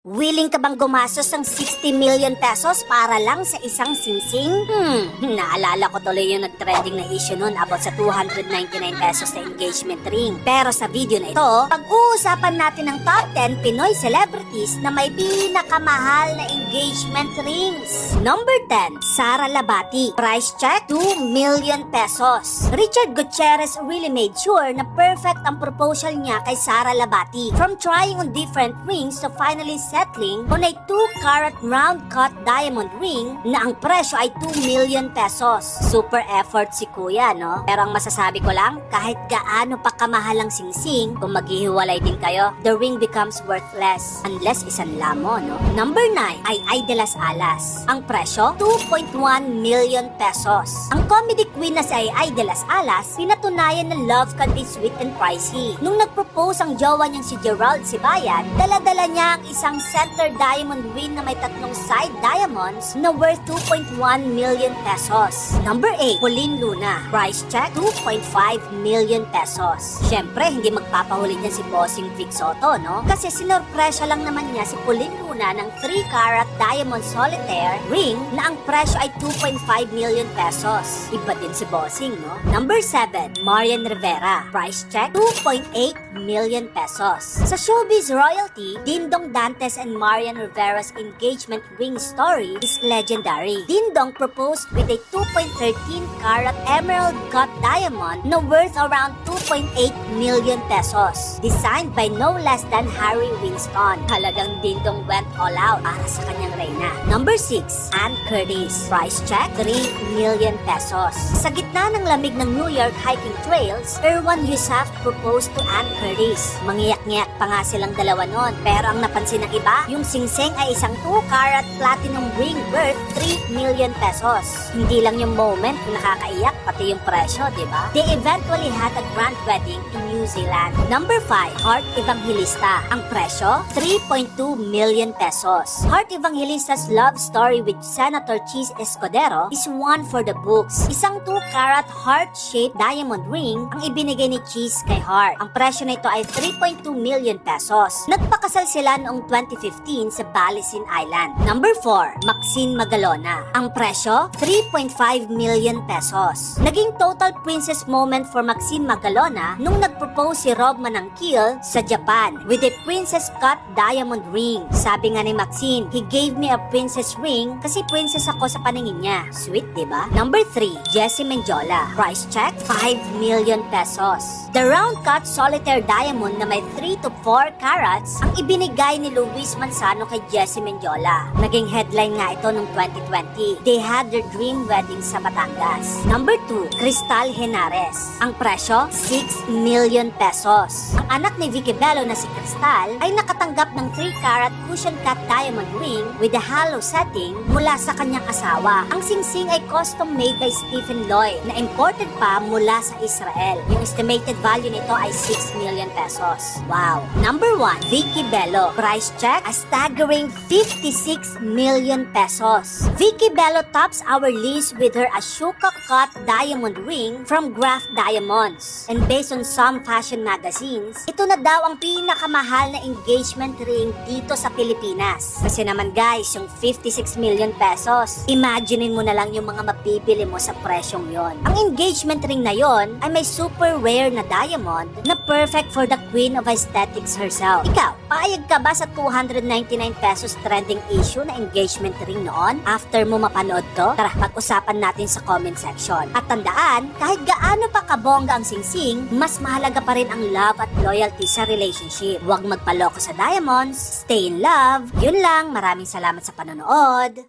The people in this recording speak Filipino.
Willing ka bang gumastos ng 60 million pesos para lang sa isang singsing? Hmm, naalala ko tuloy yung nag-trending na issue nun about sa 299 pesos na engagement ring. Pero sa video na ito, pag-uusapan natin ang top 10 Pinoy celebrities na may pinakamahal na engagement rings. Number 10, Sara Labati. Price check, 2 million pesos. Richard Gutierrez really made sure na perfect ang proposal niya kay Sara Labati. From trying on different rings to finally settling on a 2-carat round cut diamond ring na ang presyo ay 2 million pesos. Super effort si kuya, no? Pero ang masasabi ko lang, kahit gaano pa kamahal ang singsing, kung maghihiwalay din kayo, the ring becomes worthless unless isanla mo, no? Number 9 ay Ay de las Alas. Ang presyo, 2.1 million pesos. Ang comedy queen na si Ay Ay de las Alas, pinatunayan na love can be sweet and pricey. Nung nagpropose ang jowa niyang si Gerald Sibayan, dala-dala niya ang isang center diamond ring na may tatlong side diamonds na worth 2.1 million pesos. Number 8, Pauline Luna. Price check, 2.5 million pesos. Siyempre, hindi magpapahuli niya si Bossing Vic Soto, no? Kasi sinorpresya lang naman niya si Pauline Luna ng 3-carat diamond solitaire ring na ang presyo ay 2.5 million pesos. Iba din si Bossing, no? Number 7, Marian Rivera. Price check, 2.8 million pesos. Sa showbiz royalty, Dindong Dantes and Marian Rivera's engagement ring story is legendary. Dindong proposed with a 2.13 carat emerald cut diamond na worth around 2.8 million pesos. Designed by no less than Harry Winston. Halagang Dindong went all out para sa kanyang reyna. Number 6, Ann Curtis. Price check, 3 million pesos. Sa gitna ng lamig ng New York hiking trails, Erwan Yusuf proposed to Ann Curtis. Mangiyak-ngiyak pa nga silang dalawa nun. Pero ang napansin ng iba, yung singsing ay isang 2-carat platinum ring worth 3 million pesos. Hindi lang yung moment nakakaiyak, pati yung presyo, di ba? They eventually had a grand wedding in New Zealand. Number 5, Heart Evangelista. Ang presyo, 3.2 million pesos. Heart Evangelista's love story with Senator Cheese Escudero is one for the books. Isang 2-carat heart-shaped diamond ring ang ibinigay ni Cheese kay Heart. Ang presyo nito ay 3.2 million pesos. Nagpakasal sila noong 2015 sa Balisin Island. Number 4, Maxine Magalona. Ang presyo, 3.5 million pesos. Naging total princess moment for Maxine Magalona nung nagpropose si Rob Manangkil sa Japan with a princess cut diamond ring. Sabi nga ni Maxine, he gave me a princess ring kasi princess ako sa paningin niya. Sweet, di ba? Number 3, Jessie Menjola. Price check, 5 million pesos. The round cut solitaire diamond na may 3 to 4 carats ang ibinigay ni Luis Manzano kay Jessie Menjola. Naging headline nga ito noong 2020. They had their dream wedding sa Batangas. Number 2, Cristal Henares. Ang presyo, 6 million pesos. Ang anak ni Vicky Bello na si Cristal ay nakatanggap ng 3-carat cushion cut diamond ring with a hollow setting mula sa kanyang asawa. Ang singsing ay custom made by Stephen Lloyd na imported pa mula sa Israel. Yung estimated value nito ay 6 million pesos. Wow! Number 1, Vicky Bello. Price check, a staggering 56 million pesos. Vicky Bello tops our list with her Ashoka cut diamond ring from Graph Diamonds. And based on some fashion magazines, ito na daw ang pinakamahal na engagement ring dito sa Pilipinas. Kasi naman guys, yung 56 million pesos, imaginein mo na lang yung mga mapipili mo sa presyong yon. Ang engagement ring na yon ay may super rare na diamond na perfect for the queen of aesthetics herself. Ikaw, paayag ka ba sa 299 pesos trending issue na engagement ring noon after mo mapanood to? Tara, pag-usapan natin sa comment section. At tandaan, kahit gaano pa kabongga ang singsing, mas mahalaga pa rin ang love at loyalty sa relationship. Huwag magpaloko sa diamonds, stay in love. Yun lang, maraming salamat sa panonood.